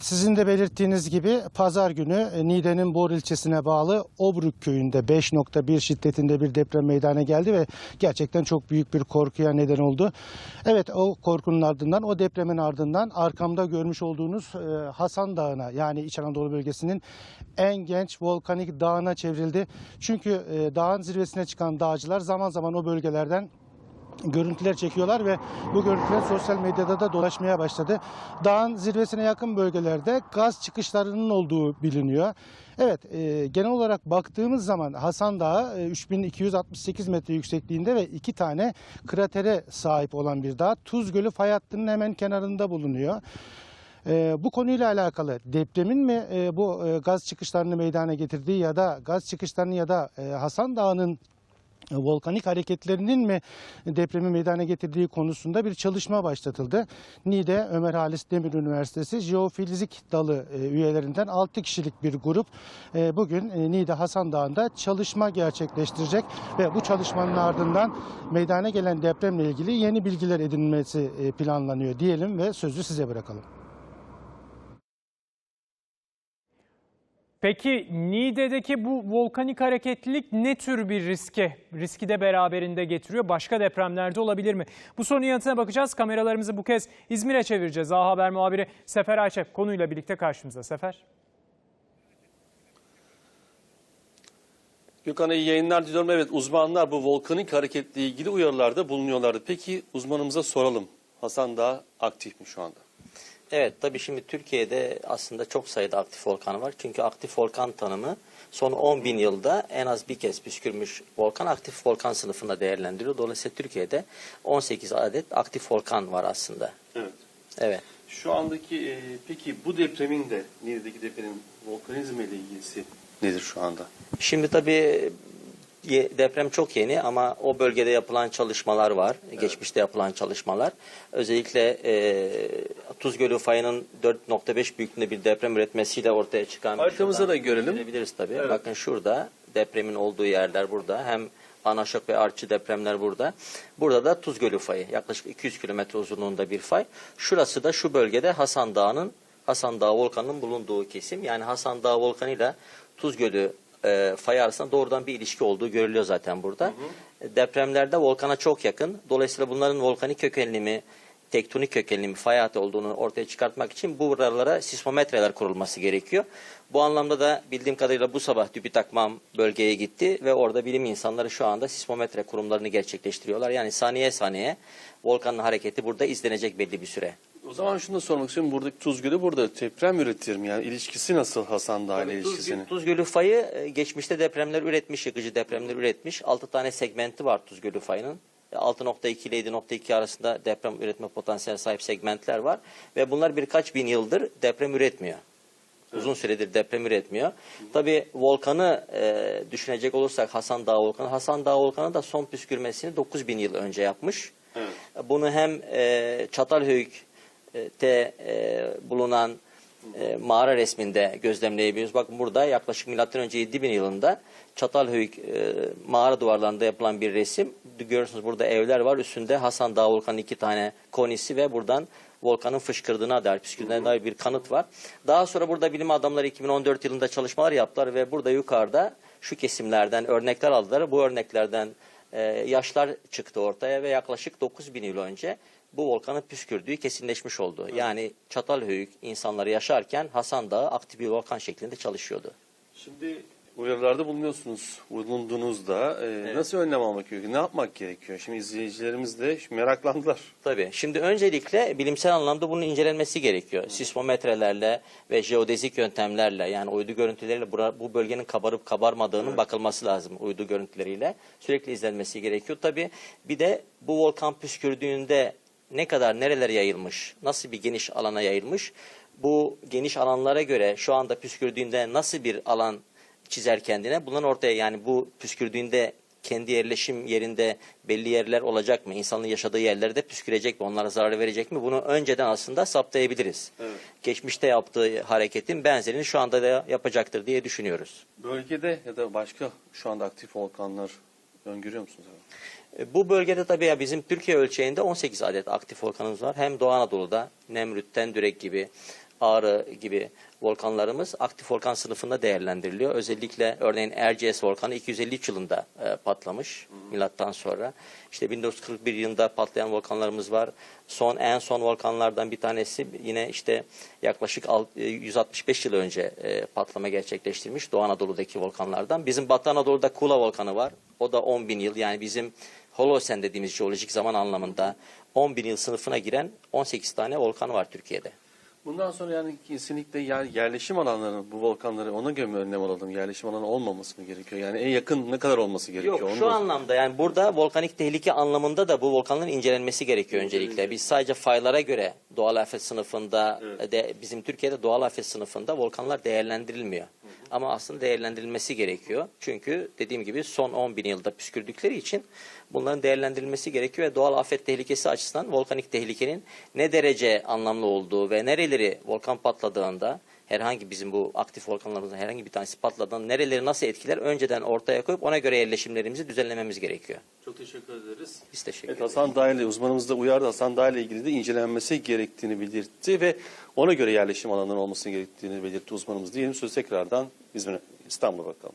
Sizin de belirttiğiniz gibi pazar günü e, Niğde'nin Bor ilçesine bağlı Obruk köyünde 5.1 şiddetinde bir deprem meydana geldi ve gerçekten çok büyük bir korkuya neden oldu. Evet o korkunun ardından o depremin ardından arkamda görmüş olduğunuz e, Hasan Dağı'na yani İç Anadolu bölgesinin en genç volkanik dağına çevrildi. Çünkü e, dağın zirvesine çıkan dağcılar zaman zaman o bölgelerden görüntüler çekiyorlar ve bu görüntüler sosyal medyada da dolaşmaya başladı. Dağın zirvesine yakın bölgelerde gaz çıkışlarının olduğu biliniyor. Evet, e, genel olarak baktığımız zaman Hasan Dağı e, 3268 metre yüksekliğinde ve iki tane kratere sahip olan bir dağ. Tuz Gölü fay hattının hemen kenarında bulunuyor. E, bu konuyla alakalı depremin mi e, bu e, gaz çıkışlarını meydana getirdiği ya da gaz çıkışlarını ya da e, Hasan Dağı'nın volkanik hareketlerinin mi depremi meydana getirdiği konusunda bir çalışma başlatıldı. Niğde Ömer Halis Demir Üniversitesi Jeofizik Dalı e, üyelerinden 6 kişilik bir grup e, bugün e, Niğde Hasan Dağı'nda çalışma gerçekleştirecek ve bu çalışmanın ardından meydana gelen depremle ilgili yeni bilgiler edinilmesi e, planlanıyor diyelim ve sözü size bırakalım. Peki Niğde'deki bu volkanik hareketlilik ne tür bir riske, riski de beraberinde getiriyor? Başka depremlerde olabilir mi? Bu sorunun yanıtına bakacağız. Kameralarımızı bu kez İzmir'e çevireceğiz. A Haber muhabiri Sefer Ayçe konuyla birlikte karşımıza. Sefer. Gökhan'a iyi yayınlar diliyorum. Evet uzmanlar bu volkanik hareketle ilgili uyarılarda bulunuyorlardı. Peki uzmanımıza soralım. Hasan Dağı aktif mi şu anda? Evet tabii şimdi Türkiye'de aslında çok sayıda aktif volkan var. Çünkü aktif volkan tanımı son 10 bin yılda en az bir kez püskürmüş volkan aktif volkan sınıfında değerlendiriyor. Dolayısıyla Türkiye'de 18 adet aktif volkan var aslında. Evet. Evet. Şu andaki e, peki bu depremin de Niğde'deki depremin volkanizm ile ilgisi nedir şu anda? Şimdi tabii deprem çok yeni ama o bölgede yapılan çalışmalar var. Geçmişte yapılan çalışmalar. Özellikle e, Tuz Gölü fayının 4.5 büyüklüğünde bir deprem üretmesiyle ortaya çıkan... Şuradan da görelim. Görebiliriz tabii. Evet. Bakın şurada depremin olduğu yerler burada. Hem Anaşok ve Arçı depremler burada. Burada da Tuz Gölü fayı. Yaklaşık 200 kilometre uzunluğunda bir fay. Şurası da şu bölgede Hasan Dağı'nın Hasan Dağı volkanının bulunduğu kesim. Yani Hasan Dağı volkanıyla Tuz Gölü e, fay arasında doğrudan bir ilişki olduğu görülüyor zaten burada. Depremlerde volkana çok yakın. Dolayısıyla bunların volkanik kökenlimi, tektonik kökenlimi, fay hattı olduğunu ortaya çıkartmak için buralara sismometreler kurulması gerekiyor. Bu anlamda da bildiğim kadarıyla bu sabah TÜBİTAKMAM bölgeye gitti ve orada bilim insanları şu anda sismometre kurumlarını gerçekleştiriyorlar. Yani saniye saniye volkanın hareketi burada izlenecek belli bir süre. O zaman şunu da sormak istiyorum. Buradaki Tuz Gölü burada deprem üretir mi? Yani ilişkisi nasıl Hasan Dağı ile ilişkisini? Gölü- Tuz Gölü fayı e, geçmişte depremler üretmiş, yıkıcı depremler üretmiş. 6 tane segmenti var Tuz Gölü fayının. E, 6.2 ile 7.2 arasında deprem üretme potansiyeline sahip segmentler var. Ve bunlar birkaç bin yıldır deprem üretmiyor. Uzun süredir deprem üretmiyor. Tabii volkanı e, düşünecek olursak Hasan Dağı volkanı. Hasan Dağı volkanı da son püskürmesini 9000 yıl önce yapmış. Evet. Bunu hem e, Çatalhöyük'te e, bulunan e, mağara resminde gözlemleyebiliyoruz. Bakın burada yaklaşık milattan önce 7000 yılında Çatalhöyük e, mağara duvarlarında yapılan bir resim. Görüyorsunuz burada evler var. Üstünde Hasan Dağı volkanı iki tane konisi ve buradan volkanın fışkırdığına dair, püskürdüğüne dair bir kanıt var. Daha sonra burada bilim adamları 2014 yılında çalışmalar yaptılar ve burada yukarıda şu kesimlerden örnekler aldılar. Bu örneklerden e, yaşlar çıktı ortaya ve yaklaşık 9000 yıl önce bu volkanın püskürdüğü kesinleşmiş oldu. Yani Çatalhöyük insanları yaşarken Hasan Dağı aktif bir volkan şeklinde çalışıyordu. Şimdi uyarılarda bulunuyorsunuz. Bulunduğunuzda e, nasıl önlem almak gerekiyor? Ne yapmak gerekiyor? Şimdi izleyicilerimiz de meraklandılar. Tabii. Şimdi öncelikle bilimsel anlamda bunun incelenmesi gerekiyor. Sismometrelerle ve jeodezik yöntemlerle yani uydu görüntüleriyle bura- bu bölgenin kabarıp kabarmadığının bakılması lazım uydu görüntüleriyle. Sürekli izlenmesi gerekiyor. Tabii bir de bu volkan püskürdüğünde ne kadar nerelere yayılmış, nasıl bir geniş alana yayılmış, bu geniş alanlara göre şu anda püskürdüğünde nasıl bir alan çizer kendine. Bunların ortaya yani bu püskürdüğünde kendi yerleşim yerinde belli yerler olacak mı? İnsanın yaşadığı yerlerde püskürecek mi? Onlara zarar verecek mi? Bunu önceden aslında saptayabiliriz. Evet. Geçmişte yaptığı hareketin benzerini şu anda da yapacaktır diye düşünüyoruz. Bölgede ya da başka şu anda aktif volkanlar öngörüyor musunuz? E, Bu bölgede tabii ya bizim Türkiye ölçeğinde 18 adet aktif volkanımız var. Hem Doğu Anadolu'da Nemrut, Tendürek gibi Ağrı gibi volkanlarımız aktif volkan sınıfında değerlendiriliyor. Özellikle örneğin Erciyes volkanı 253 yılında e, patlamış milattan sonra. İşte 1941 yılında patlayan volkanlarımız var. Son en son volkanlardan bir tanesi yine işte yaklaşık alt- e, 165 yıl önce e, patlama gerçekleştirmiş Doğu Anadolu'daki volkanlardan. Bizim Batı Anadolu'da Kula volkanı var. O da 10 bin yıl yani bizim Holosen dediğimiz jeolojik zaman anlamında 10 bin yıl sınıfına giren 18 tane volkan var Türkiye'de. Bundan sonra yani kesinlikle yani yerleşim alanlarını bu volkanları ona göre mi önlem alalım? Yerleşim alanı olmaması mı gerekiyor? Yani en yakın ne kadar olması gerekiyor? Yok Onu şu da- anlamda yani burada volkanik tehlike anlamında da bu volkanların incelenmesi gerekiyor öncelikle. Biz sadece faylara göre doğal afet sınıfında de bizim Türkiye'de doğal afet sınıfında volkanlar değerlendirilmiyor. Ama aslında değerlendirilmesi gerekiyor. Çünkü dediğim gibi son 10 bin yılda püskürdükleri için bunların değerlendirilmesi gerekiyor ve doğal afet tehlikesi açısından volkanik tehlikenin ne derece anlamlı olduğu ve nereleri volkan patladığında herhangi bizim bu aktif volkanlarımızın herhangi bir tanesi patladığında nereleri nasıl etkiler önceden ortaya koyup ona göre yerleşimlerimizi düzenlememiz gerekiyor. Çok teşekkür ederiz. Biz teşekkür Evet, ederiz. Hasan Dağ ile uzmanımız da uyardı. Hasan Dağ ile ilgili de incelenmesi gerektiğini belirtti ve ona göre yerleşim alanları olması gerektiğini belirtti uzmanımız diyelim. Söz tekrardan İzmir, İstanbul'a bakalım.